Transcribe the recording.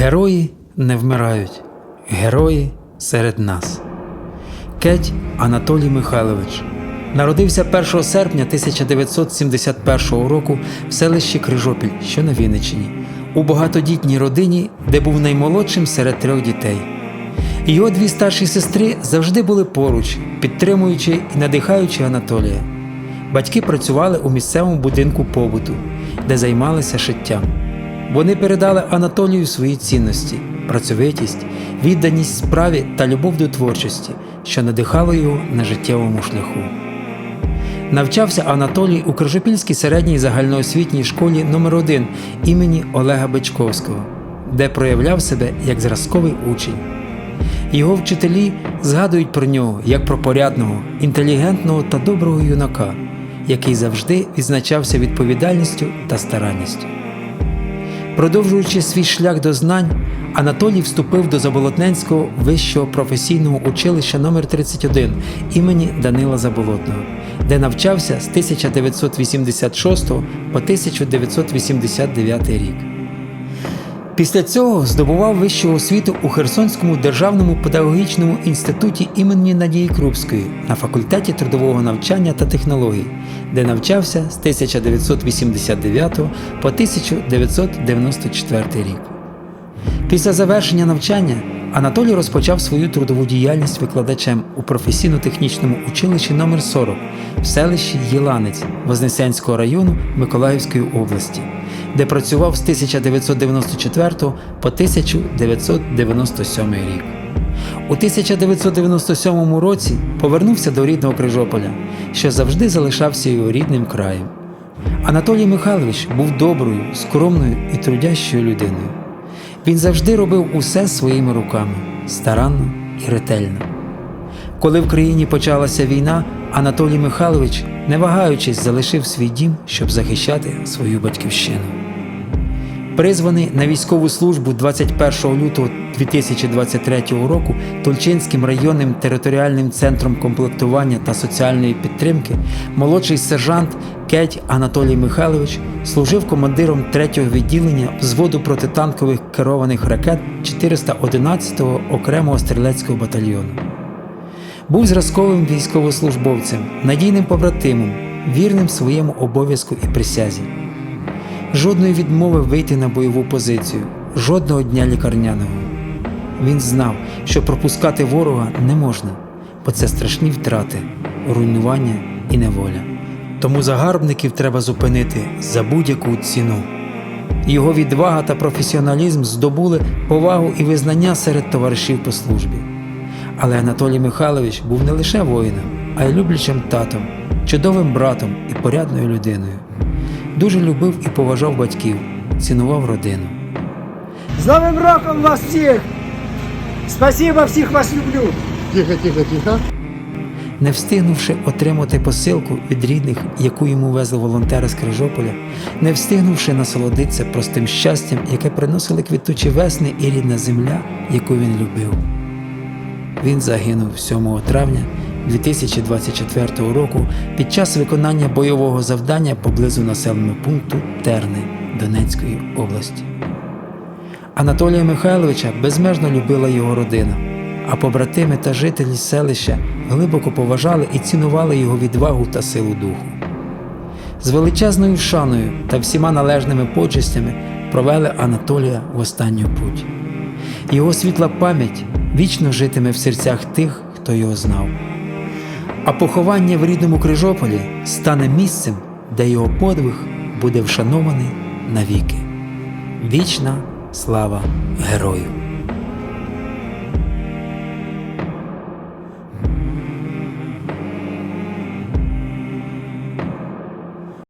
Герої не вмирають, герої серед нас. Кеть Анатолій Михайлович народився 1 серпня 1971 року в селищі Крижопіль, що на Вінниччині, у багатодітній родині, де був наймолодшим серед трьох дітей. Його дві старші сестри завжди були поруч, підтримуючи і надихаючи Анатолія. Батьки працювали у місцевому будинку побуту, де займалися шиттям. Вони передали Анатолію свої цінності, працьовитість, відданість справі та любов до творчості, що надихало його на життєвому шляху. Навчався Анатолій у Крижопільській середній загальноосвітній школі номер 1 імені Олега Бичковського, де проявляв себе як зразковий учень. Його вчителі згадують про нього як про порядного, інтелігентного та доброго юнака, який завжди відзначався відповідальністю та старанністю. Продовжуючи свій шлях до знань, Анатолій вступив до Заболотненського вищого професійного училища номер 31 імені Данила Заболотного, де навчався з 1986 по 1989 рік. Після цього здобував вищу освіту у Херсонському державному педагогічному інституті імені Надії Крупської на факультеті трудового навчання та технологій, де навчався з 1989 по 1994 рік. Після завершення навчання Анатолій розпочав свою трудову діяльність викладачем у професійно-технічному училищі номер 40 в селищі Єланець Вознесенського району Миколаївської області, де працював з 1994 по 1997 рік. У 1997 році повернувся до рідного Крижополя, що завжди залишався його рідним краєм. Анатолій Михайлович був доброю, скромною і трудящою людиною. Він завжди робив усе своїми руками, старанно і ретельно. Коли в країні почалася війна, Анатолій Михайлович, не вагаючись, залишив свій дім, щоб захищати свою батьківщину. Призваний на військову службу 21 лютого 2023 року Тульчинським районним територіальним центром комплектування та соціальної підтримки, молодший сержант Кеть Анатолій Михайлович служив командиром 3-го відділення взводу протитанкових керованих ракет 411-го окремого стрілецького батальйону. Був зразковим військовослужбовцем, надійним побратимом, вірним своєму обов'язку і присязі. Жодної відмови вийти на бойову позицію, жодного дня лікарняного. Він знав, що пропускати ворога не можна, бо це страшні втрати, руйнування і неволя. Тому загарбників треба зупинити за будь-яку ціну. Його відвага та професіоналізм здобули повагу і визнання серед товаришів по службі. Але Анатолій Михайлович був не лише воїном, а й люблячим татом, чудовим братом і порядною людиною. Дуже любив і поважав батьків, цінував родину. З Новим роком вас всіх! Спасибо, всіх вас люблю! Тихо, тихо, тихо. Не встигнувши отримати посилку від рідних, яку йому везли волонтери з Крижополя, не встигнувши насолодитися простим щастям, яке приносили квітучі весни і рідна земля, яку він любив. Він загинув 7 травня 2024 року під час виконання бойового завдання поблизу населеного пункту Терни Донецької області. Анатолія Михайловича безмежно любила його родина, а побратими та жителі селища глибоко поважали і цінували його відвагу та силу духу. З величезною шаною та всіма належними почестями провели Анатолія в останню путь. Його світла пам'ять вічно житиме в серцях тих, хто його знав. А поховання в рідному Крижополі стане місцем, де його подвиг буде вшанований навіки. Вічна слава герою!